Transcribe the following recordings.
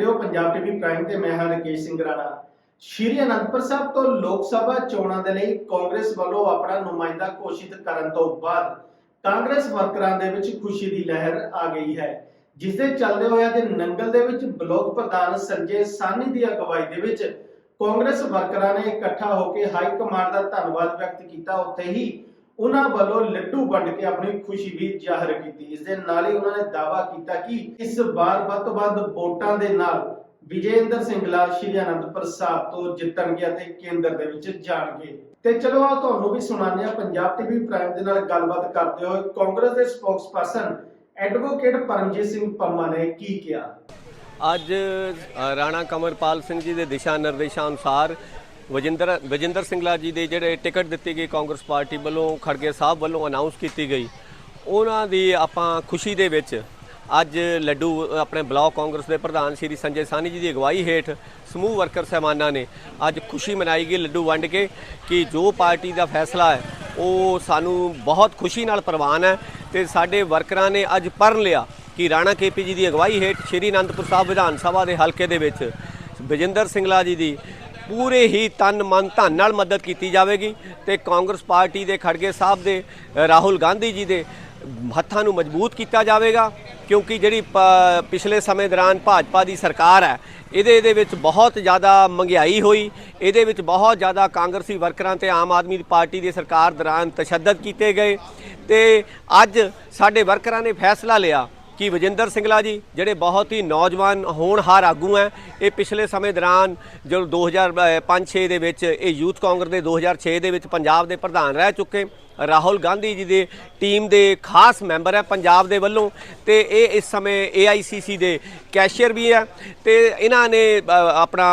ਰਹੇ ਹੋ Punjab TV prime ਤੇ ਮੈਂ ਹਾਂ ਰਕੇਸ਼ ਸਿੰਘ ਰਾਣਾ। ਸ਼੍ਰੀ ਅਨੰਦਪੁਰ ਸਾਹਿਬ ਤੋਂ ਲੋਕ ਸਭਾ ਚੋਣਾਂ ਦੇ ਲਈ ਕਾਂਗਰਸ ਵੱਲੋਂ ਆਪਣਾ ਨੁਮਾਇੰਦਾ ਘੋਸ਼ਿਤ ਕਰਨ ਤੋਂ ਬਾਅਦ ਕਾਂਗਰਸ ਵਰਕਰਾਂ ਦੇ ਵਿੱਚ ਖੁਸ਼ੀ ਦੀ ਲਹਿਰ ਆ ਗਈ ਹੈ ਜਿਸ ਦੇ ਚੱਲਦੇ ਹੋਏ ਅੱਜ ਨੰਗਲ ਦੇ ਵਿੱਚ ਬਲਾਕ ਪ੍ਰਧਾਨ ਸੰਜੇ ਸਾਨੀ ਦੀ ਅਗਵਾਈ ਦੇ ਵਿੱਚ ਕਾਂਗਰਸ ਵਰਕਰਾਂ ਨੇ ਇਕੱਠਾ ਹੋ ਕੇ ਹਾਈ ਕਮਾਂਡ ਦਾ ਧੰਨਵਾਦ ਵਿਅਕਤ ਕੀਤਾ। ਉੱਥੇ ਹੀ ਉਹਨਾਂ ਵੱਲੋਂ ਲੱਡੂ ਵੰਡ ਕੇ ਆਪਣੀ ਖੁਸ਼ੀ ਵੀ ਜ਼ਾਹਰ ਕੀਤੀ। ਇਸ ਦੇ ਨਾਲ ਹੀ ਉਹਨਾਂ ਨੇ ਦਾਅਵਾ ਕੀਤਾ ਕਿ ਇਸ ਵਾਰ ਵੱਧ ਤੋਂ ਵੱਧ ਵੋਟਾਂ ਦੇ ਨਾਲ ਵਿਜੇਂਦਰ ਸਿੰਗਲਾ, ਸ਼੍ਰੀ ਅਨੰਦਪੁਰ ਸਾਹਿਬ ਤੋਂ ਜਿੱਤਣਗੇ ਅਤੇ ਕੇਂਦਰ ਦੇ ਵਿੱਚ ਜਾਣਗੇ। ਤੇ ਚਲੋ ਆ ਤੁਹਾਨੂੰ ਵੀ ਸੁਣਾਉਂਦੇ ਆ ਪੰਜਾਬ ਟੀਵੀ ਪ੍ਰਾਈਮ ਦੇ ਨਾਲ ਗੱਲਬਾਤ ਕਰਦੇ ਹੋਏ ਕਾਂਗਰਸ ਦੇ ਸਪੋਕਸਪਰਸਨ ਐਡਵੋਕੇਟ ਪਰਮਜੀਤ ਸਿੰਘ ਪੰਮਾ ਨੇ ਕੀ ਕਿਹਾ? ਅੱਜ ਰਾਣਾ ਕਮਰਪਾਲ ਸਿੰਘ ਜੀ ਦੇ ਦਿਸ਼ਾ ਨਿਰਦੇਸ਼ਾਂ ਅਨੁਸਾਰ ਵਜਿੰਦਰ ਵਜਿੰਦਰ ਸਿੰਘਲਾ ਜੀ ਦੇ ਜਿਹੜੇ ਟਿਕਟ ਦਿੱਤੀ ਗਈ ਕਾਂਗਰਸ ਪਾਰਟੀ ਵੱਲੋਂ, ਖੜਗੇ ਸਾਹਿਬ ਵੱਲੋਂ ਅਨਾਉਂਸ ਕੀਤੀ ਗਈ, ਉਹਨਾਂ ਦੀ ਆਪਾਂ ਖੁਸ਼ੀ ਦੇ ਵਿੱਚ ਅੱਜ ਲੱਡੂ ਆਪਣੇ ਬਲਾਕ ਕਾਂਗਰਸ ਦੇ ਪ੍ਰਧਾਨ ਸ਼੍ਰੀ ਸੰਜੇ ਸਾਨੀ ਜੀ ਦੀ ਅਗਵਾਈ ਹੇਠ ਸਮੂਹ ਵਰਕਰ ਸਹਿਮਾਨਾਂ ਨੇ ਅੱਜ ਖੁਸ਼ੀ ਮਨਾਈ ਗਈ ਲੱਡੂ ਵੰਡ ਕੇ ਕਿ ਜੋ ਪਾਰਟੀ ਦਾ ਫੈਸਲਾ ਹੈ, ਉਹ ਸਾਨੂੰ ਬਹੁਤ ਖੁਸ਼ੀ ਨਾਲ ਪ੍ਰਵਾਨ ਹੈ ਤੇ ਸਾਡੇ ਵਰਕਰਾਂ ਨੇ ਅੱਜ ਪੜ੍ਹ ਲਿਆ ਕਿ ਰਾਣਾ ਕੇਪੀ ਜੀ ਦੀ ਅਗਵਾਈ ਹੇਠ ਸ਼੍ਰੀ ਅਨੰਦਪੁਰ ਸਾਹਿਬ ਵਿਧਾਨ ਸਭਾ ਦੇ ਹਲਕੇ ਦੇ ਵਿੱਚ ਵਿਜੇਂਦਰ ਸਿੰਗਲਾ ਜੀ ਦੀ ਪੂਰੇ ਹੀ ਤਨ ਮਨ ਧਨ ਨਾਲ ਮਦਦ ਕੀਤੀ ਜਾਵੇਗੀ ਤੇ ਕਾਂਗਰਸ ਪਾਰਟੀ ਦੇ ਖੜਗੇ ਸਾਹਿਬ ਦੇ ਰਾਹੁਲ ਗਾਂਧੀ ਜੀ ਦੇ ਹੱਥਾਂ ਨੂੰ ਮਜ਼ਬੂਤ ਕੀਤਾ ਜਾਵੇਗਾ, ਕਿਉਂਕਿ ਜਿਹੜੀ ਪ- ਪਿਛਲੇ ਸਮੇਂ ਦੌਰਾਨ ਭਾਜਪਾ ਦੀ ਸਰਕਾਰ ਹੈ, ਇਹਦੇ ਇਹਦੇ ਵਿੱਚ ਬਹੁਤ ਜ਼ਿਆਦਾ ਮਹਿੰਗਾਈ ਹੋਈ, ਇਹਦੇ ਵਿੱਚ ਬਹੁਤ ਜ਼ਿਆਦਾ ਕਾਂਗਰਸੀ ਵਰਕਰਾਂ ਤੇ ਆਮ ਆਦਮੀ ਪਾਰਟੀ ਦੀ ਸਰਕਾਰ ਦੌਰਾਨ ਤਸ਼ੱਦਦ ਕੀਤੇ ਗਏ ਤੇ ਅੱਜ ਸਾਡੇ ਵਰਕਰਾਂ ਨੇ ਫੈਸਲਾ ਲਿਆ ਕਿ ਵਜਿੰਦਰ ਸਿੰਗਲਾ ਜੀ, ਜਿਹੜੇ ਬਹੁਤ ਹੀ ਨੌਜਵਾਨ ਹੋਣਹਾਰ ਆਗੂ ਹੈ ਇਹ ਪਿਛਲੇ ਸਮੇਂ ਦੌਰਾਨ ਜਦੋਂ 2005-6 ਦੇ ਵਿੱਚ ਇਹ ਯੂਥ ਕਾਂਗਰਸ ਦੇ 2006 ਦੇ ਵਿੱਚ ਪੰਜਾਬ ਦੇ ਪ੍ਰਧਾਨ ਰਹਿ ਚੁੱਕੇ। ਰਾਹੁਲ ਗਾਂਧੀ ਜੀ ਦੇ ਟੀਮ ਦੇ ਖਾਸ ਮੈਂਬਰ ਹੈ ਪੰਜਾਬ ਦੇ ਵੱਲੋਂ ਤੇ ਇਹ ਇਸ ਸਮੇਂ AICC ਦੇ ਕੈਸ਼ੀਅਰ ਵੀ ਹੈ ਤੇ ਇਹਨਾਂ ਨੇ ਆਪਣਾ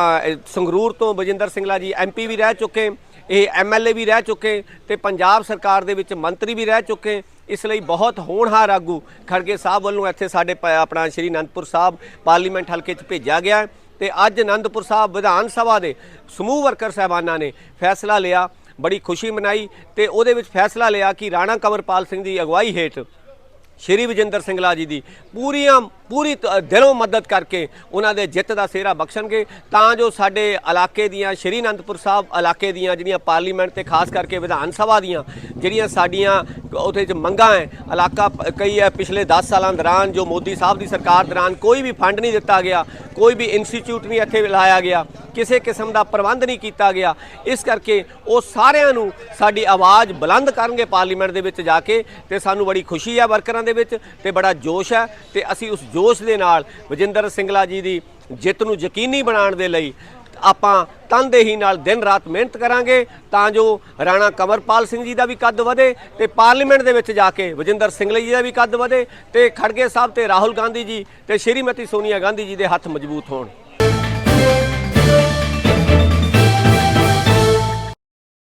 ਸੰਗਰੂਰ ਤੋਂ ਵਜਿੰਦਰ ਸਿੰਗਲਾ ਜੀ ਐਮਪੀ ਵੀ ਰਹਿ ਚੁੱਕੇ, ਇਹ ਐਮਐਲਏ ਵੀ ਰਹਿ ਚੁੱਕੇ ਤੇ ਪੰਜਾਬ ਸਰਕਾਰ ਦੇ ਵਿੱਚ ਮੰਤਰੀ ਵੀ ਰਹਿ ਚੁੱਕੇ। ਇਸ ਲਈ ਬਹੁਤ ਹੋਣਹਾਰ ਆਗੂ ਖੜਗੇ ਸਾਹਿਬ ਵੱਲੋਂ ਇੱਥੇ ਸਾਡੇ ਪ- ਆਪਣਾ ਸ਼੍ਰੀ ਅਨੰਦਪੁਰ ਸਾਹਿਬ ਪਾਰਲੀਮੈਂਟ ਹਲਕੇ 'ਚ ਭੇਜਿਆ ਗਿਆ ਹੈ ਤੇ ਅੱਜ ਅਨੰਦਪੁਰ ਸਾਹਿਬ ਵਿਧਾਨ ਸਭਾ ਦੇ ਸਮੂਹ ਵਰਕਰ ਸਾਹਿਬਾਨਾਂ ਨੇ ਫੈਸਲਾ ਲਿਆ, ਬੜੀ ਖੁਸ਼ੀ ਮਨਾਈ ਤੇ ਉਹਦੇ ਵਿੱਚ ਫੈਸਲਾ ਲਿਆ ਕਿ ਰਾਣਾ ਕੰਵਰਪਾਲ ਸਿੰਘ ਦੀ ਅਗਵਾਈ ਹੇਠ ਸ਼੍ਰੀ ਵਿਜੇਂਦਰ ਸਿੰਗਲਾ ਜੀ ਦੀ ਪੂਰੀਆਂ, ਪੂਰੀ ਤ- ਦਿਲੋਂ ਮਦਦ ਕਰਕੇ ਉਹਨਾਂ ਦੇ ਜਿੱਤ ਦਾ ਸਿਹਰਾ ਬਖਸ਼ਣਗੇ। ਤਾਂ ਜੋ ਸਾਡੇ ਇਲਾਕੇ ਦੀਆਂ, ਸ਼੍ਰੀ ਅਨੰਦਪੁਰ ਸਾਹਿਬ ਇਲਾਕੇ ਦੀਆਂ ਜਿਹੜੀਆਂ ਪਾਰਲੀਮੈਂਟ ਤੇ ਖਾਸ ਕਰਕੇ ਵਿਧਾਨ ਸਭਾ ਦੀਆਂ, ਜਿਹੜੀਆਂ ਸਾਡੀਆਂ ਉਹਦੇ ਚ ਮੰਗਾਂ ਹੈ ਇਲਾਕਾ ਕਈ ਹੈ ਪਿਛਲੇ 10 ਸਾਲਾਂ ਦੌਰਾਨ ਜੋ ਮੋਦੀ ਸਾਹਿਬ ਦੀ ਸਰਕਾਰ ਦੌਰਾਨ ਕੋਈ ਵੀ ਫੰਡ ਨਹੀਂ ਦਿੱਤਾ ਗਿਆ, ਕੋਈ ਵੀ ਇੰਸਟੀਚਿਊਟ ਨਹੀਂ ਇੱਥੇ ਲਾਇਆ ਗਿਆ। ਕਿਸੇ ਕਿਸਮ ਦਾ ਪ੍ਰਬੰਧ ਨਹੀਂ ਕੀਤਾ ਗਿਆ। ਇਸ ਕਰਕੇ ਉਹ ਸਾਰਿਆਂ ਨੂੰ ਸਾਡੀ ਆਵਾਜ਼ ਬੁਲੰਦ ਕਰਨਗੇ ਪਾਰਲੀਮੈਂਟ ਦੇ ਵਿੱਚ ਜਾ ਕੇ ਤੇ ਸਾਨੂੰ ਬੜੀ ਖੁਸ਼ੀ ਹੈ ਵਰਕਰਾਂ ਦੇ ਵਿੱਚ ਤੇ ਬੜਾ ਜੋਸ਼ ਹੈ ਤੇ ਅਸੀਂ ਉਸ ਜੋਸ਼ ਦੇ ਨਾਲ ਵਜਿੰਦਰ ਸਿੰਗਲਾ ਜੀ ਦੀ ਜਿੱਤ ਨੂੰ ਯਕੀਨੀ ਬਣਾਉਣ ਦੇ ਲਈ ਆਪਾਂ ਤਨਦੇਹੀ ਨਾਲ ਦਿਨ ਰਾਤ ਮਿਹਨਤ ਕਰਾਂਗੇ ਤਾਂ ਜੋ ਰਾਣਾ ਕਮਰਪਾਲ ਸਿੰਘ ਜੀ ਦਾ ਵੀ ਕੱਦ ਵਧੇ ਤੇ ਪਾਰਲੀਮੈਂਟ ਦੇ ਵਿੱਚ ਜਾ ਕੇ ਵਜਿੰਦਰ ਸਿੰਗਲਾ ਜੀ ਦਾ ਵੀ ਕੱਦ ਵਧੇ ਤੇ ਖੜਗੇ ਸਾਹਿਬ ਤੇ ਰਾਹੁਲ ਗਾਂਧੀ ਜੀ ਤੇ ਸ਼੍ਰੀਮਤੀ ਸੋਨੀਆ ਗਾਂਧੀ ਜੀ ਦੇ ਹੱਥ ਮਜ਼ਬੂਤ ਹੋਣ।